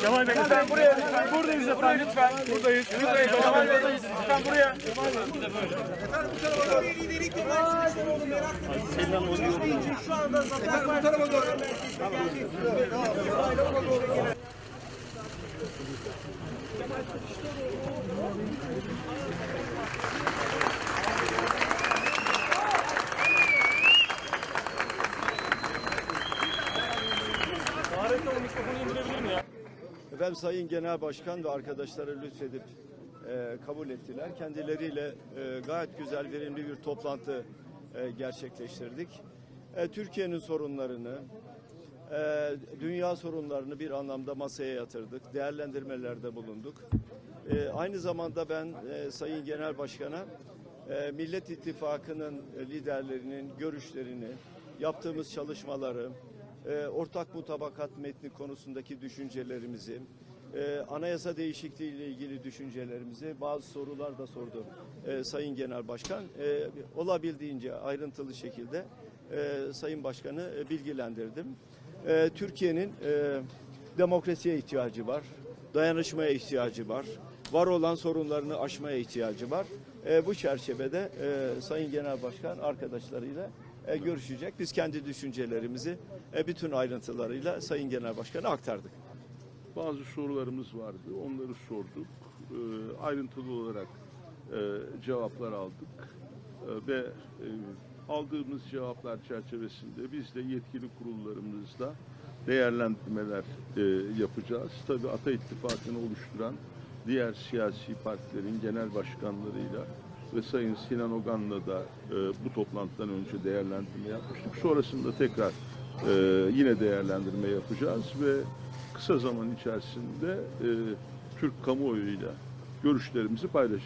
Kemal Bey lütfen buraya lütfen. Buradayız efendim lütfen. Buradayız. Buradayız. Kemal Bey lütfen buraya. Şu anda Zafer Partisi Efendim Sayın Genel Başkan ve arkadaşları lütfedip e, kabul ettiler. Kendileriyle e, gayet güzel, verimli bir toplantı e, gerçekleştirdik. E, Türkiye'nin sorunlarını, dünya sorunlarını bir anlamda masaya yatırdık. Değerlendirmelerde bulunduk. E, aynı zamanda ben e, Sayın Genel Başkan'a e, Millet İttifakı'nın liderlerinin görüşlerini, yaptığımız çalışmaları, e, ortak mutabakat metni konusundaki düşüncelerimizi, e, anayasa değişikliği ile ilgili düşüncelerimizi bazı sorular da sordu e, Sayın Genel Başkan. E, olabildiğince ayrıntılı şekilde e, Sayın Başkan'ı e, bilgilendirdim. E, Türkiye'nin e, demokrasiye ihtiyacı var, dayanışmaya ihtiyacı var, var olan sorunlarını aşmaya ihtiyacı var. E, bu çerçevede e, Sayın Genel Başkan arkadaşlarıyla e, görüşecek. Biz kendi düşüncelerimizi e, bütün ayrıntılarıyla Sayın Genel Başkan'a aktardık. Bazı sorularımız vardı. Onları sorduk. Ee, ayrıntılı olarak e, cevaplar aldık. Ee, ve e, aldığımız cevaplar çerçevesinde biz de yetkili kurullarımızla değerlendirmeler e, yapacağız. Tabii Ata İttifakı'nı oluşturan diğer siyasi partilerin genel başkanlarıyla ve Sayın Sinan Ogan'la da e, bu toplantıdan önce değerlendirme yapmıştık. Sonrasında tekrar e, yine değerlendirme yapacağız ve kısa zaman içerisinde e, Türk kamuoyuyla görüşlerimizi paylaşacağız.